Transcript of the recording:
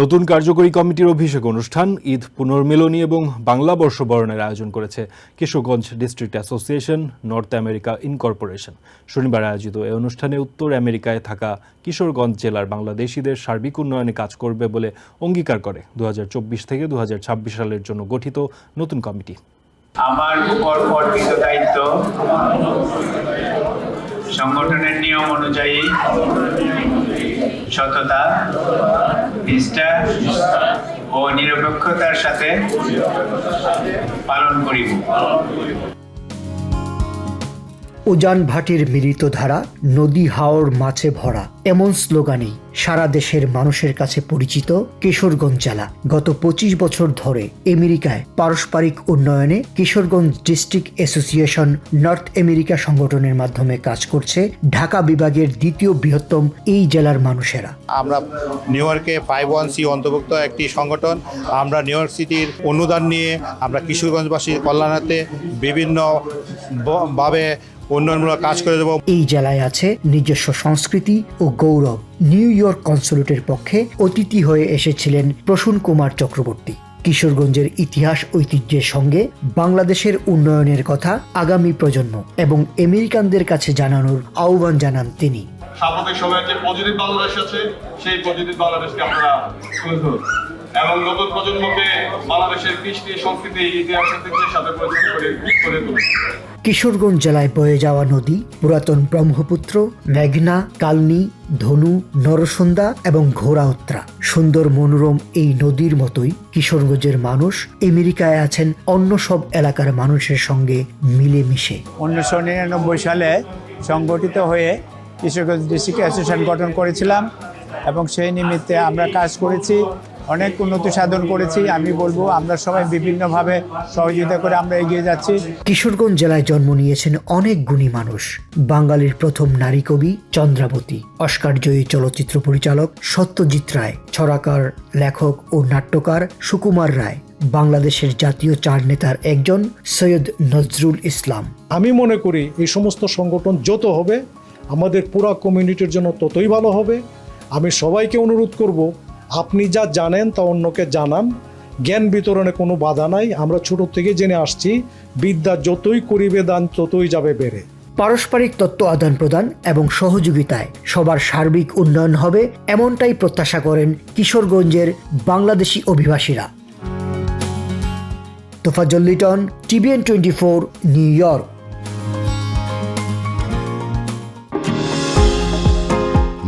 নতুন কার্যকরী কমিটির অভিষেক অনুষ্ঠান ঈদ পুনর্মিলনী এবং বাংলা বর্ষবরণের আয়োজন করেছে Kishoreganj district association, North America incorporation. শনিবার আয়োজিত এই অনুষ্ঠানে উত্তর আমেরিকায় থাকা কিশোরগঞ্জ জেলার বাংলাদেশিদের সার্বিক উন্নয়নে কাজ করবে বলে অঙ্গীকার করে দু হাজার চব্বিশ থেকে দু হাজার ছাব্বিশ সালের জন্য গঠিত নতুন কমিটি। আমার সংগঠনের নিয়ম অনুযায়ী সততা। নিষ্ঠা ও নিরপেক্ষতার সাথে পালন করিব। উজান ভাটির মিলিত ধারা, নদী হাওর মাছে ভরা, এমন স্লোগানেই সারা দেশের মানুষের কাছে পরিচিত কিশোরগঞ্জ জেলা। গত পঁচিশ বছর ধরে আমেরিকায় পারস্পরিক উন্নয়নে Kishoreganj district association North America সংগঠনের মাধ্যমে কাজ করছে ঢাকা বিভাগের দ্বিতীয় বৃহত্তম এই জেলার মানুষেরা। আমরা নিউ ইয়র্কে ফাইভ ওয়ান সি অন্তর্ভুক্ত একটি সংগঠন। আমরা নিউ ইয়র্ক সিটির অনুদান নিয়ে আমরা কিশোরগঞ্জবাসীর কল্যাণার্থে বিভিন্ন ব- ভাবে উন্নয়নমূলক কাজ করে দেবো। এই জেলায় আছে নিজস্ব সংস্কৃতি ও গৌরব। নিউ ইয়র্ক কনসুলেটের পক্ষে অতিথি হয়ে এসেছিলেন প্রসূন কুমার চক্রবর্তী। কিশোরগঞ্জের ইতিহাস ঐতিহ্যের সঙ্গে বাংলাদেশের উন্নয়নের কথা আগামী প্রজন্ম এবং আমেরিকানদের কাছে জানানোর আহ্বান জানান তিনি। সাম্প্রতিক সময়ে যে পজিটিভ বাংলাদেশ আছে সেই পজিটিভ বাংলাদেশকে আপনারা ধরুন। এবং নতুন প্রজন্মকে বাংলাদেশের কৃষ্টি সংস্কৃতি ইতিহাসের থেকে সাথে পরিচিত করে করে কিশোরগঞ্জ জেলায় বয়ে যাওয়া নদী পুরাতন ব্রহ্মপুত্র মেঘনা কালনি ধনু নরসুন্দা এবং ঘোড়াউত্রা। সুন্দর মনোরম এই নদীর মতোই কিশোরগঞ্জের মানুষ আমেরিকায় আছেন অন্য সব এলাকার মানুষের সঙ্গে মিলেমিশে। উনিশশো নিরানব্বই সালে সংগঠিত হয়ে কিশোরগঞ্জ ডিস্ট্রিক্ট অ্যাসোসিয়েশন গঠন করেছিলাম এবং সেই নিমিত্তে আমরা কাজ করেছি। অনেক উন্নতি সাধন করেছি। আমি বলব আমরা সবাই বিভিন্নভাবে সহযোগিতা করে আমরা এগিয়ে যাচ্ছি। কিশোরগঞ্জ জেলায় জন্ম নিয়েছেন অনেক গুণী মানুষ। বাঙালির প্রথম নারী কবি চন্দ্রাবতী। অস্কারজয়ী চলচ্চিত্র পরিচালক সত্যজিৎ রায়। ছড়াকার লেখক ও নাট্যকার সুকুমার রায়। বাংলাদেশের জাতীয় চার নেতার একজন সৈয়দ নজরুল ইসলাম। আমি মনে করি এই সমস্ত সংগঠন যত হবে আমাদের পুরা কমিউনিটির জন্য ততই ভালো হবে। আমি সবাইকে অনুরোধ করব আপনি যা জানেন তা অন্যকে জানান। জ্ঞান বিতরণে কোনো বাধা নাই। আমরা ছোট থেকে জেনে আসছি, বিদ্যা যতই করিবে দান ততই যাবে বেড়ে। পারস্পরিক তত্ত্ব আদান প্রদান এবং সহযোগিতায় সবার সার্বিক উন্নয়ন হবে, এমনটাই প্রত্যাশা করেন কিশোরগঞ্জের Bangladeshi অভিবাসীরা। Tofazzal Liton, TVN twenty four, New York.